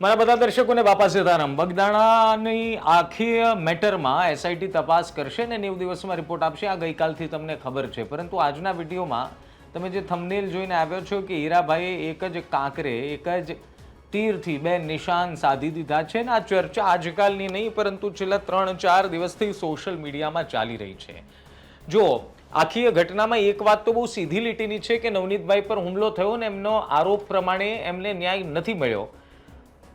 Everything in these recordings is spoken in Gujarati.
મારા બધા દર્શકોને બાપા સીતારામ બગદાણાની આખી મેટરમાં એસઆઈટી તપાસ કરશે ને નેવું દિવસમાં રિપોર્ટ આપશે. આ ગઈકાલથી તમને ખબર છે. પરંતુ આજના વિડીયોમાં તમે જે થંબનેલ જોઈને આવ્યો છો કે હીરાભાઈએ એક જ કાંકરે, એક જ તીરથી બે નિશાન સાધી દીધા છે ને આ ચર્ચા આજકાલની નહીં, પરંતુ છેલ્લા ત્રણ ચાર દિવસથી સોશિયલ મીડિયામાં ચાલી રહી છે. જો, આખી ઘટનામાં એક વાત તો બહુ સીધી લીટીની છે કે નવનીતભાઈ પર હુમલો થયો ને એમનો આરોપ પ્રમાણે એમને ન્યાય નથી મળ્યો.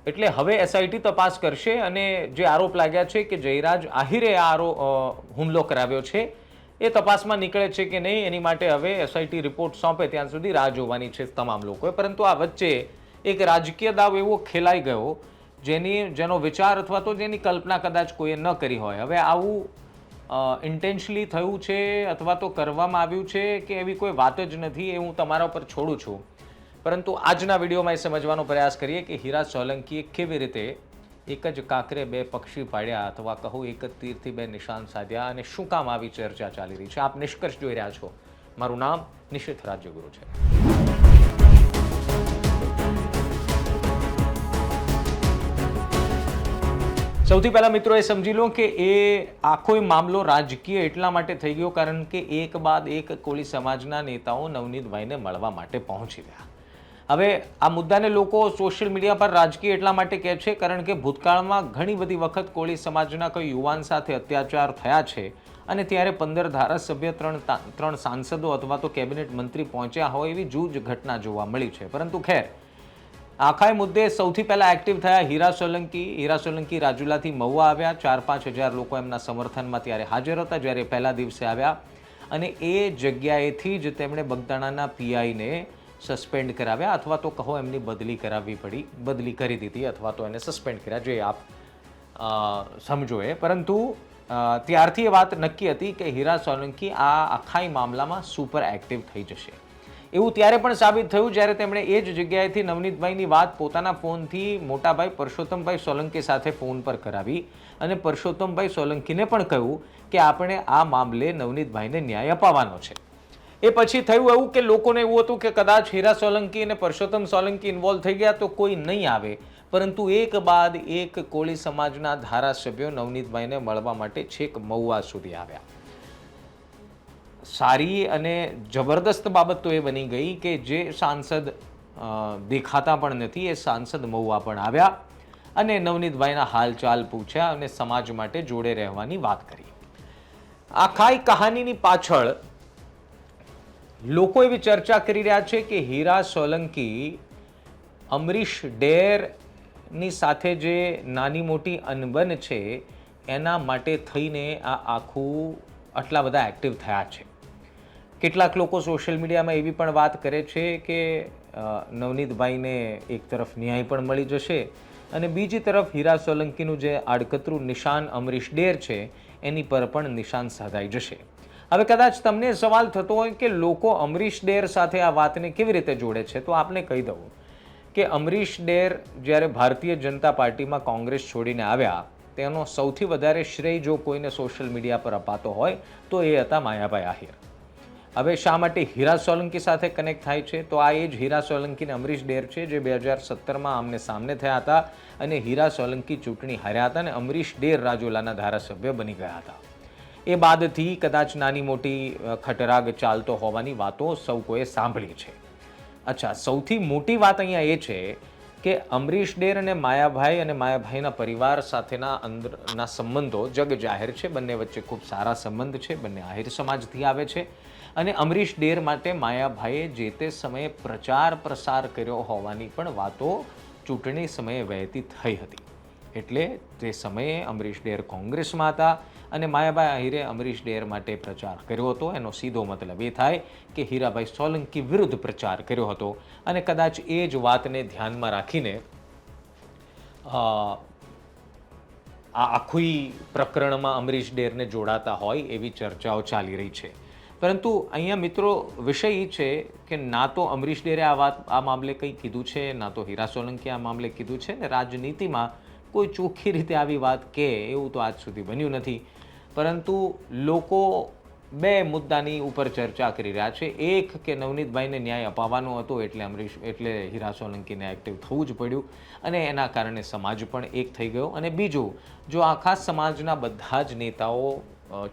એટલે હવે એસઆઈટી તપાસ કરશે અને જે આરોપ લાગ્યા છે કે જયરાજ આહિરે આ આરો હુમલો કરાવ્યો છે, એ તપાસમાં નીકળે છે કે નહીં, એની માટે હવે એસઆઈટી રિપોર્ટ સોંપે ત્યાં સુધી રાહ જોવાની છે તમામ લોકોએ પરંતુ આ વચ્ચે એક રાજકીય દાવ એવો ખેલાઈ ગયો, જેની, જેનો વિચાર અથવા તો જેની કલ્પના કદાચ કોઈએ ન કરી હોય. હવે આવું ઇન્ટેન્શલી થયું છે અથવા તો કરવામાં આવ્યું છે કે એવી કોઈ વાત જ નથી, એ હું તમારા ઉપર છોડું છું. પરંતુ આજના વિડીયોમાં એ સમજવાનો પ્રયાસ કરીએ કે હીરા સોલંકીએ કેવી રીતે એક જ કાંકરે બે પક્ષી પાડ્યા અથવા કહું એક જ તીરથી બે નિશાન સાધ્યા અને શું કામ આવી ચર્ચા ચાલી રહી છે? આપ નિષ્કર્ષ જોઈ રહ્યા છો. મારું નામ નિશિત રાજ્યગુરુ છે. સૌથી પહેલાં મિત્રો એ સમજી લો કે એ આખો મામલો રાજકીય એટલા માટે થઈ ગયો કારણ કે એક બાદ એક કોળી સમાજના નેતાઓ નવનીતભાઈને મળવા માટે પહોંચી ગયા હવે આ મુદ્દાને લોકો સોશિયલ મીડિયા પર રાજકીય એટલા માટે કહે છે કારણ કે ભૂતકાળમાં ઘણી બધી વખત કોળી સમાજના કોઈ યુવાન સાથે અત્યાચાર થયા છે અને ત્યારે પંદર ધારાસભ્ય ત્રણ ત્રણ સાંસદો અથવા તો કેબિનેટ મંત્રી પહોંચ્યા હોય એવી જૂજ ઘટના જોવા મળી છે. પરંતુ ખેર, આખા મુદ્દે સૌથી પહેલાં એક્ટિવ થયા હીરા સોલંકી. હીરા સોલંકી રાજુલાથી મહુવા આવ્યા. ચાર પાંચ હજાર લોકો એમના સમર્થનમાં ત્યારે હાજર હતા જ્યારે પહેલા દિવસે આવ્યા અને એ જગ્યાએથી જ તેમણે બગદાણાના પીઆઈને સસ્પેન્ડ કરાવ્યા અથવા તો કહો એમની બદલી કરાવવી પડી, બદલી કરી દીધી અથવા તો એને સસ્પેન્ડ કર્યા. જે આપ સમજો એ. પરંતુ ત્યારથી એ વાત નક્કી હતી કે હીરા સોલંકી આ આખા મામલામાં સુપર એક્ટિવ થઈ જશે. એવું ત્યારે પણ સાબિત થયું જ્યારે તેમણે એ જ જગ્યાએથી નવનીતભાઈની વાત પોતાના ફોનથી મોટાભાઈ પરસોત્તમભાઈ સોલંકી સાથે ફોન પર કરાવી અને પરસોત્તમભાઈ સોલંકીને પણ કહ્યું કે આપણે આ મામલે નવનીતભાઈને ન્યાય અપાવવાનો છે. એ પછી થયું એવું કે લોકોને એવું હતું કે કદાચ હીરા સોલંકી અને પરસોત્તમ સોલંકી ઇન્વોલ્વ થઈ ગયા તો કોઈ નહીં આવે. પરંતુ એક બાદ એક કોળી સમાજના ધારાસભ્યો નવનીતભાઈને મળવા માટે છેક મહુવા સુધી આવ્યા. સારી અને જબરદસ્ત બાબત તો એ બની ગઈ કે જે સાંસદ દેખાતા પણ નથી, એ સાંસદ મહુવા પણ આવ્યા અને નવનીતભાઈના હાલચાલ પૂછ્યા અને સમાજ માટે જોડે રહેવાની વાત કરી. આખાઈ કહાનીની પાછળ લોકો એવી ચર્ચા કરી રહ્યા છે કે હીરા સોલંકી અમરીશ ડેરની સાથે જે નાની મોટી અનબન છે, એના માટે થઈને આ આખું આટલા બધા એક્ટિવ થયા છે. કેટલાક લોકો સોશિયલ મીડિયામાં એવી પણ વાત કરે છે કે નવનીતભાઈને એક તરફ ન્યાય પણ મળી જશે અને બીજી તરફ હીરા સોલંકીનું જે આડકતરું નિશાન અમરીશ ડેર છે, એની પર પણ નિશાન સાધાઈ જશે. હવે કદાચ તમને સવાલ થતો હોય કે લોકો અમરીશ ડેર સાથે આ વાતને કેવી રીતે જોડે છે, તો આપને કહી દઉં કે અમરીશ ડેર જ્યારે ભારતીય જનતા પાર્ટીમાં કોંગ્રેસ છોડીને આવ્યા, તેનો સૌથી વધારે શ્રેય જો કોઈને સોશિયલ મીડિયા પર અપાતો હોય, તો એ હતા માયાભાઈ આહિર. હવે શા માટે હીરા સોલંકી સાથે કનેક્ટ થાય છે? તો આ એ જ હીરા સોલંકી અને અમરીશ ડેર છે, જે બે હજાર સત્તરમાં આમને સામને થયા હતા અને હીરા સોલંકી ચૂંટણી હાર્યા હતા અને અમરીશ ડેર રાજુલાના ધારાસભ્ય બની ગયા હતા. એ બાદથી કદાચ નાની મોટી ખટરાગ ચાલતો હોવાની વાતો સૌ કોઈએ સાંભળી છે. અચ્છા, સૌથી મોટી વાત અહીંયા એ છે કે અમરીશ ડેર અને માયાભાઈ અને માયાભાઈના પરિવાર સાથેના અંદરના સંબંધો જગ જાહેર છે. બંને વચ્ચે ખૂબ સારા સંબંધ છે. બંને આહિર સમાજથી આવે છે. અને અમરીશ ડેર માટે માયાભાઈએ જે તે સમયે પ્રચાર પ્રસાર કર્યો હોવાની પણ વાતો ચૂંટણી સમયે વહેતી થઈ હતી. એટલે તે સમયે અમરીશ ડેર કોંગ્રેસમાં હતા અને માયાભાઈ આહિરે અમરીશ ડેર માટે પ્રચાર કર્યો હતો. એનો સીધો મતલબ એ થાય કે હીરાભાઈ સોલંકી વિરુદ્ધ પ્રચાર કર્યો હતો. અને કદાચ એ જ વાતને ધ્યાનમાં રાખીને આ આખી પ્રકરણમાં અમરીશ ડેરને જોડાતા હોય એવી ચર્ચાઓ ચાલી રહી છે. પરંતુ અહીંયા મિત્રો વિષય એ છે કે ના તો અમરીશ ડેરે આ વાત, આ મામલે કંઈ કીધું છે, ના તો હીરા સોલંકી આ મામલે કીધું છે ને રાજનીતિમાં કોઈ ચોખ્ખી રીતે આવી વાત કે એવું તો આજ સુધી બન્યું નથી. પરંતુ લોકો બે મુદ્દાની ઉપર ચર્ચા કરી રહ્યા છે. એક કે નવનીતભાઈને ન્યાય અપાવવાનો હતો એટલે અમરીશ એટલે હીરા સોલંકીને એક્ટિવ થવું જ પડ્યું અને એના કારણે સમાજ પણ એક થઈ ગયો. અને બીજું, જો આખા સમાજના બધા જ નેતાઓ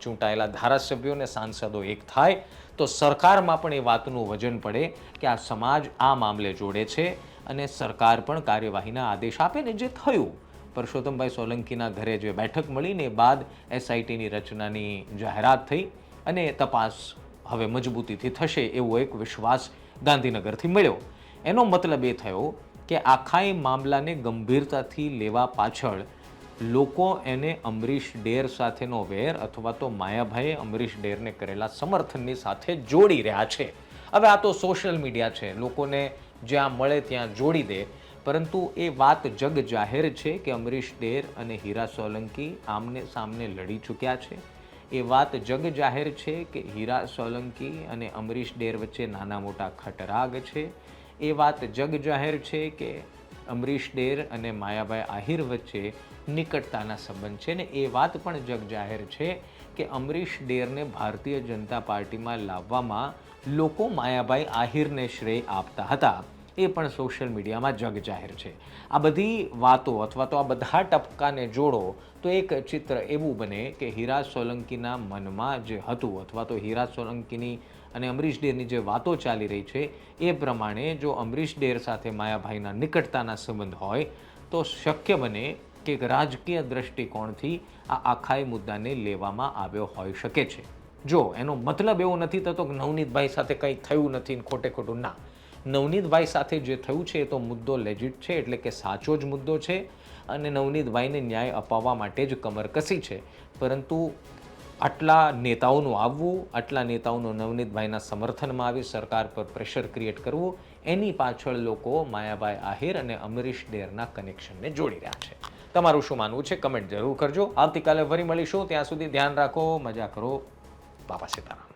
ચૂંટાયેલા ધારાસભ્યો અને સાંસદો એક થાય, તો સરકારમાં પણ એ વાતનું વજન પડે કે આ સમાજ આ મામલે જોડે છે અને સરકાર પણ કાર્યવાહીના આદેશ આપે ને જે થયું. પરસોત્તમભાઈ સોલંકીના ઘરે જે બેઠક મળીને બાદ એસઆઈટીની રચનાની જાહેરાત થઈ અને તપાસ હવે મજબૂતીથી થશે એવો એક વિશ્વાસ ગાંધીનગરથી મળ્યો. એનો મતલબ એ થયો કે આખા મામલાને ગંભીરતાથી લેવા પાછળ લોકો એને અમરીશ ડેર સાથેનો વેર અથવા તો માયાભાઈએ અમરીશ ડેરને કરેલા સમર્થનની સાથે જોડી રહ્યા છે. હવે આ તો સોશિયલ મીડિયા છે. લોકોને જ્યાં મળે ત્યાં જોડી દે. પરંતુ એ વાત જગ જાહેર છે કે અમરીશ ડેર અને હીરા સોલંકી આમને સામને લડી ચૂક્યા છે. એ વાત જગ જાહેર છે કે હીરા સોલંકી અને અમરીશ ડેર વચ્ચે નાના મોટા ખટરાગ છે. એ વાત જગ જાહેર છે કે અમરીશ ડેર અને માયાભાઈ આહિર વચ્ચે નિકટતાના સંબંધ છે ને એ વાત પણ જગ જાહેર છે કે અમરીશ ડેરને ભારતીય જનતા પાર્ટીમાં લાવવામાં લોકો માયાભાઈ આહિરને શ્રેય આપતા હતા. એ પણ સોશિયલ મીડિયામાં જગ જાહેર છે. આ બધી વાતો અથવા તો આ બધા ટપકાને જોડો તો એક ચિત્ર એવું બને કે હીરા સોલંકીના મનમાં જે હતું અથવા તો હીરા સોલંકીની અને અમરીશ ડેરની જે વાતો ચાલી રહી છે, એ પ્રમાણે જો અમરીશ ડેર સાથે માયાભાઈના નિકટતાના સંબંધ હોય, તો શક્ય બને કે એક રાજકીય દ્રષ્ટિકોણથી આ આખા મુદ્દાને લેવામાં આવ્યો હોઈ શકે છે. જો, એનો મતલબ એવો નથી થતો કે નવનીતભાઈ સાથે કંઈ થયું નથી ખોટે ખોટું ના. નવનીતભાઈ સાથે જે થયું છે એ તો મુદ્દો લેજિટ છે, એટલે કે સાચો જ મુદ્દો છે અને નવનીતભાઈને ન્યાય અપાવવા માટે જ કમર કસી છે. પરંતુ આટલા નેતાઓનું આવવું, આટલા નેતાઓનું નવનીતભાઈના સમર્થનમાં આવી સરકાર પર પ્રેશર ક્રિએટ કરવું, એની પાછળ લોકો માયાભાઈ આહિર અને અમરીશ ડેરના કનેક્શનને જોડી રહ્યા છે. તમારું શું માનવું છે? કમેન્ટ જરૂર કરજો. આવતીકાલે ફરી મળીશું. ત્યાં સુધી ધ્યાન રાખો, મજા કરો. બાપા સીતારામ.